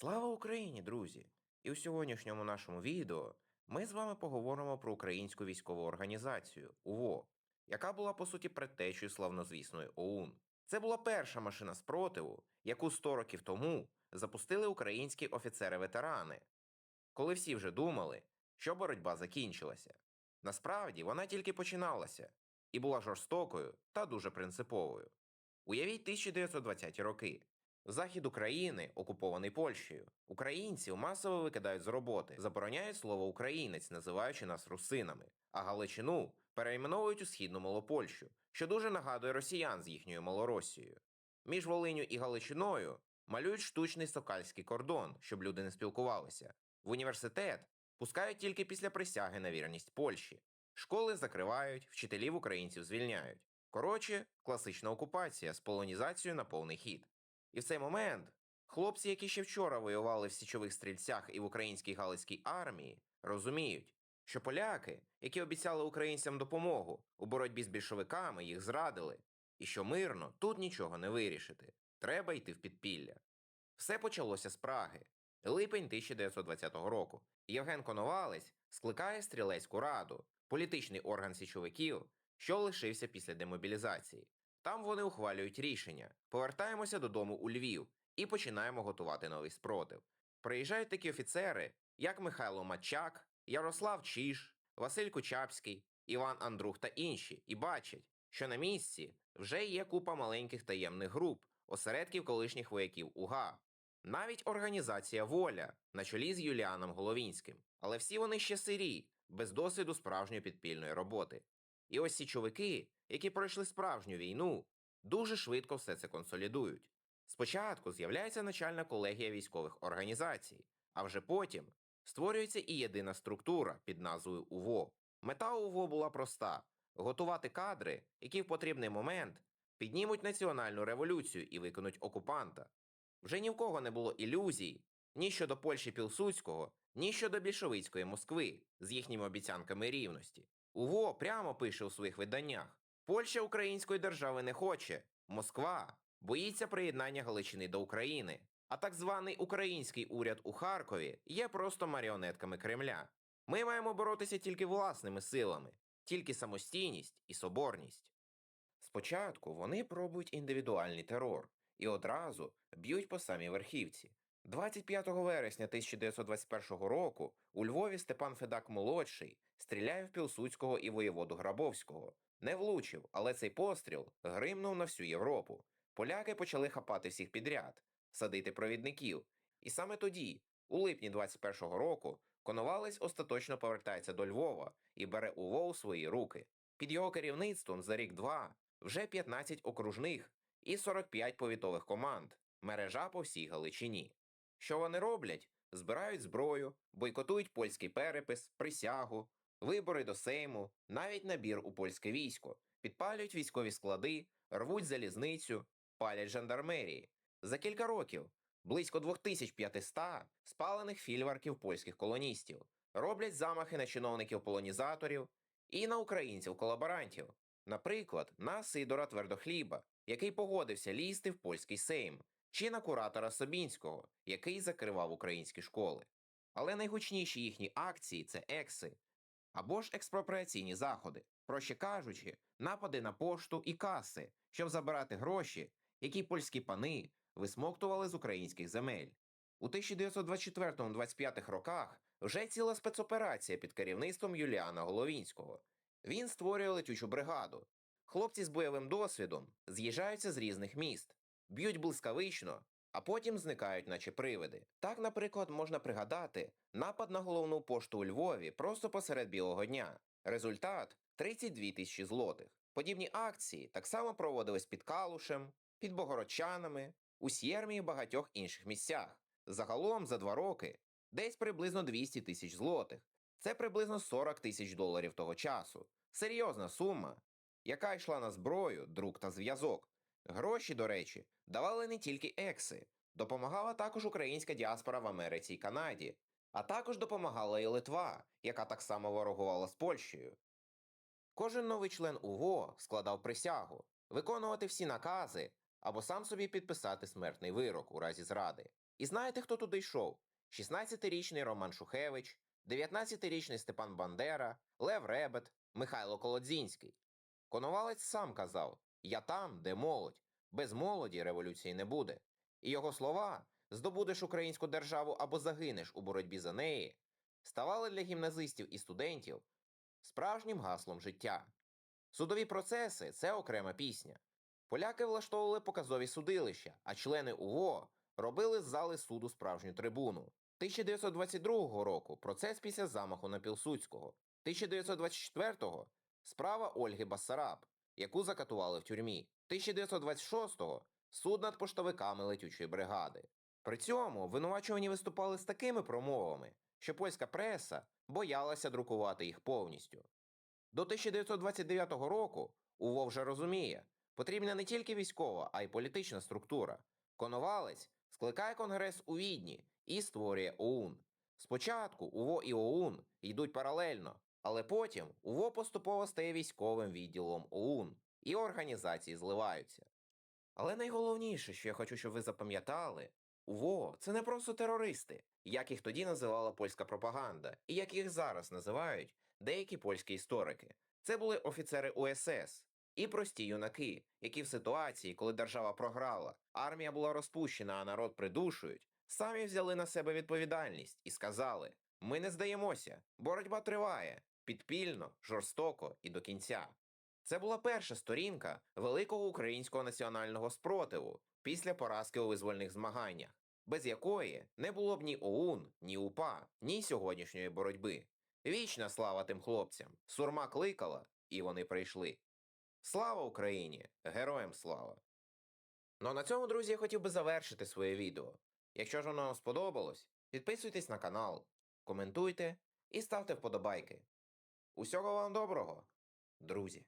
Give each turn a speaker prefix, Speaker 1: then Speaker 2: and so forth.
Speaker 1: Слава Україні, друзі! І у сьогоднішньому нашому відео ми з вами поговоримо про українську військову організацію УВО, яка була по суті предтечею славнозвісної ОУН. Це була перша машина спротиву, яку 100 років тому запустили українські офіцери-ветерани, коли всі вже думали, що боротьба закінчилася. Насправді вона тільки починалася і була жорстокою та дуже принциповою. Уявіть 1920-ті роки. Захід України, окупований Польщею, українців масово викидають з роботи, забороняють слово українець, називаючи нас русинами, а Галичину перейменовують у східну Малопольщу, що дуже нагадує росіян з їхньою Малоросією. Між Волиню і Галичиною малюють штучний сокальський кордон, щоб люди не спілкувалися. В університет пускають тільки після присяги на вірність Польщі. Школи закривають, вчителів українців звільняють. Коротше, класична окупація з полонізацією на повний хід. І в цей момент хлопці, які ще вчора воювали в січових стрільцях і в українській галицькій армії, розуміють, що поляки, які обіцяли українцям допомогу у боротьбі з більшовиками, їх зрадили, і що мирно тут нічого не вирішити. Треба йти в підпілля. Все почалося з Праги. Липень 1920 року. Євген Коновалець скликає стрілецьку раду, політичний орган січовиків, що лишився після демобілізації. Там вони ухвалюють рішення. Повертаємося додому у Львів і починаємо готувати новий спротив. Приїжджають такі офіцери, як Михайло Мачак, Ярослав Чіш, Василь Кучапський, Іван Андрух та інші, і бачать, що на місці вже є купа маленьких таємних груп, осередків колишніх вояків УГА. Навіть організація Воля на чолі з Юліаном Головінським, але всі вони ще сирі, без досвіду справжньої підпільної роботи. І ось січовики, які пройшли справжню війну, дуже швидко все це консолідують. Спочатку з'являється начальна колегія військових організацій, а вже потім створюється і єдина структура під назвою УВО. Мета УВО була проста: готувати кадри, які в потрібний момент піднімуть національну революцію і виконуть окупанта. Вже ні в кого не було ілюзій ні щодо Польщі Пілсудського, ні щодо більшовицької Москви з їхніми обіцянками рівності. УВО прямо пише у своїх виданнях: Польща української держави не хоче, Москва боїться приєднання Галичини до України, а так званий український уряд у Харкові є просто маріонетками Кремля. Ми маємо боротися тільки власними силами, тільки самостійність і соборність. Спочатку вони пробують індивідуальний терор і одразу б'ють по самій верхівці. 25 вересня 1921 року у Львові Степан Федак молодший стріляє в Пілсудського і воєводу Грабовського. Не влучив, але цей постріл гримнув на всю Європу. Поляки почали хапати всіх підряд, садити провідників. І саме тоді, у липні 21-го року, Коновалець остаточно повертається до Львова і бере УВО у свої руки. Під його керівництвом за рік-два вже 15 окружних і 45 повітових команд, мережа по всій Галичині. Що вони роблять? Збирають зброю, бойкотують польський перепис, присягу, вибори до Сейму, навіть набір у польське військо, підпалюють військові склади, рвуть залізницю, палять жандармерії. За кілька років близько 2500 спалених фільварків польських колоністів, роблять замахи на чиновників-полонізаторів і на українців-колаборантів, наприклад, на Сидора Твердохліба, який погодився лізти в польський сейм, чи на куратора Собінського, який закривав українські школи. Але найгучніші їхні акції це екси або ж експроприаційні заходи, проще кажучи, напади на пошту і каси, щоб забирати гроші, які польські пани висмоктували з українських земель. У 1924-25 роках вже ціла спецоперація під керівництвом Юліана Головінського. Він створює летючу бригаду. Хлопці з бойовим досвідом з'їжджаються з різних міст, б'ють блискавично, а потім зникають, наче привиди. Так, наприклад, можна пригадати напад на головну пошту у Львові просто посеред білого дня. Результат 32 тисячі злотих. Подібні акції так само проводились під Калушем, під Богородчанами, у Сєрмі і багатьох інших місцях. Загалом за два роки десь приблизно 200 тисяч злотих. Це приблизно 40 тисяч доларів того часу. Серйозна сума, яка йшла на зброю, друк та зв'язок. Гроші, до речі, давали не тільки екси, допомагала також українська діаспора в Америці і Канаді, а також допомагала і Литва, яка так само ворогувала з Польщею. Кожен новий член УВО складав присягу виконувати всі накази або сам собі підписати смертний вирок у разі зради. І знаєте, хто туди йшов? 16-річний Роман Шухевич, 19-річний Степан Бандера, Лев Ребет, Михайло Колодзінський. Коновалець сам казав: Я там, де молодь. Без молоді революції не буде. І його слова здобудеш українську державу або загинеш у боротьбі за неї, ставали для гімназистів і студентів справжнім гаслом життя. Судові процеси це окрема пісня. Поляки влаштовували показові судилища, а члени УВО робили з зали суду справжню трибуну. 1922 року процес після замаху на Пілсудського. 1924-го справа Ольги Басараб, яку закатували в тюрмі. 1926-го суд над поштовиками летючої бригади. При цьому винувачувані виступали з такими промовами, що польська преса боялася друкувати їх повністю. До 1929 року УВО вже розуміє, потрібна не тільки військова, а й політична структура. Коновалець скликає конгрес у Відні і створює ОУН. Спочатку УВО і ОУН йдуть паралельно, але потім УВО поступово стає військовим відділом ОУН, і організації зливаються. Але найголовніше, що я хочу, щоб ви запам'ятали, УВО це не просто терористи, як їх тоді називала польська пропаганда, і як їх зараз називають деякі польські історики. Це були офіцери УСС і прості юнаки, які в ситуації, коли держава програла, армія була розпущена, а народ придушують, самі взяли на себе відповідальність і сказали: ми не здаємося, боротьба триває підпільно, жорстоко і до кінця. Це була перша сторінка великого українського національного спротиву після поразки у визвольних змаганнях, без якої не було б ні ОУН, ні УПА, ні сьогоднішньої боротьби. Вічна слава тим хлопцям! Сурма кликала, і вони прийшли. Слава Україні! Героям слава! Ну а на цьому, друзі, я хотів би завершити своє відео. Якщо ж воно вам сподобалось, підписуйтесь на канал, коментуйте і ставте вподобайки. Усього вам доброго, друзі!